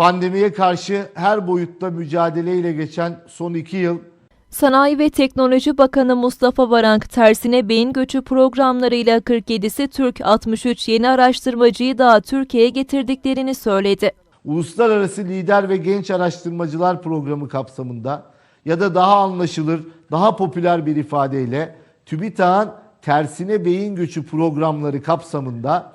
Pandemiye karşı her boyutta mücadeleyle geçen son iki yıl Sanayi ve Teknoloji Bakanı Mustafa Varank tersine beyin göçü programlarıyla 47'si Türk 63 yeni araştırmacıyı daha Türkiye'ye getirdiklerini söyledi. Uluslararası Lider ve Genç Araştırmacılar Programı kapsamında ya da daha anlaşılır, daha popüler bir ifadeyle TÜBİTAK'ın tersine beyin göçü programları kapsamında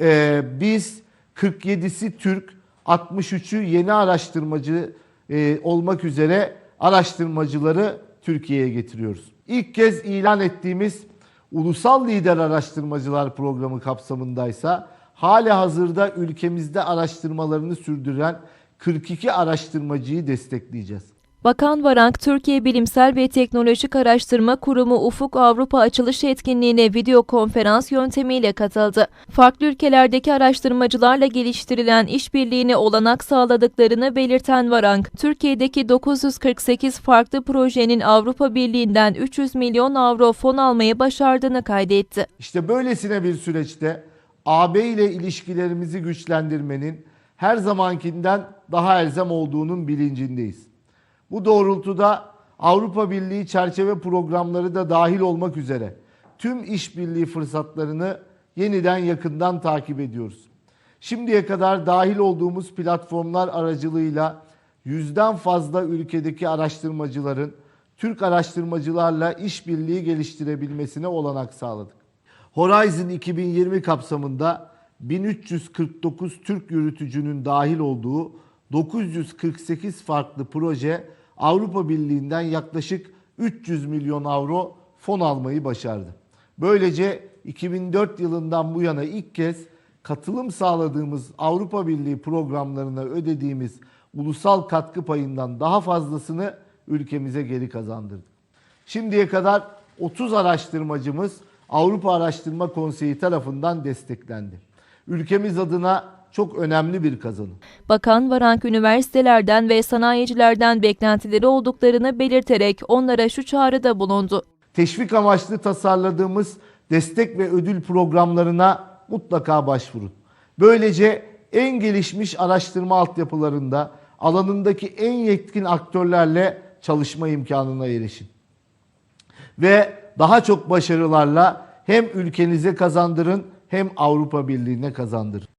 e, biz 47'si Türk, 63'ü yeni araştırmacı e, olmak üzere araştırmacıları Türkiye'ye getiriyoruz. İlk kez ilan ettiğimiz Ulusal Lider Araştırmacılar Programı kapsamındaysa hali hazırda ülkemizde araştırmalarını sürdüren 42 araştırmacıyı destekleyeceğiz. Bakan Varank, Türkiye Bilimsel ve Teknolojik Araştırma Kurumu Ufuk Avrupa açılış etkinliğine video konferans yöntemiyle katıldı. Farklı ülkelerdeki araştırmacılarla geliştirilen işbirliğine olanak sağladıklarını belirten Varank, Türkiye'deki 948 farklı projenin Avrupa Birliği'nden 300 milyon avro fon almayı başardığını kaydetti. İşte böylesine bir süreçte AB ile ilişkilerimizi güçlendirmenin her zamankinden daha elzem olduğunun bilincindeyiz. Bu doğrultuda Avrupa Birliği çerçeve programları da dahil olmak üzere tüm işbirliği fırsatlarını yeniden yakından takip ediyoruz. Şimdiye kadar dahil olduğumuz platformlar aracılığıyla yüzden fazla ülkedeki araştırmacıların Türk araştırmacılarla işbirliği geliştirebilmesine olanak sağladık. Horizon 2020 kapsamında 1349 Türk yürütücünün dahil olduğu 948 farklı proje Avrupa Birliği'nden yaklaşık 300 milyon avro fon almayı başardı. Böylece 2004 yılından bu yana ilk kez katılım sağladığımız Avrupa Birliği programlarına ödediğimiz ulusal katkı payından daha fazlasını ülkemize geri kazandırdık. Şimdiye kadar 30 araştırmacımız Avrupa Araştırma Konseyi tarafından desteklendi. Ülkemiz adına çok önemli bir kazanım. Bakan Varank üniversitelerden ve sanayicilerden beklentileri olduklarını belirterek onlara şu çağrıda bulundu. Teşvik amaçlı tasarladığımız destek ve ödül programlarına mutlaka başvurun. Böylece en gelişmiş araştırma altyapılarında alanındaki en yetkin aktörlerle çalışma imkanına erişin. Ve daha çok başarılarla hem ülkenize kazandırın hem Avrupa Birliği'ne kazandırın.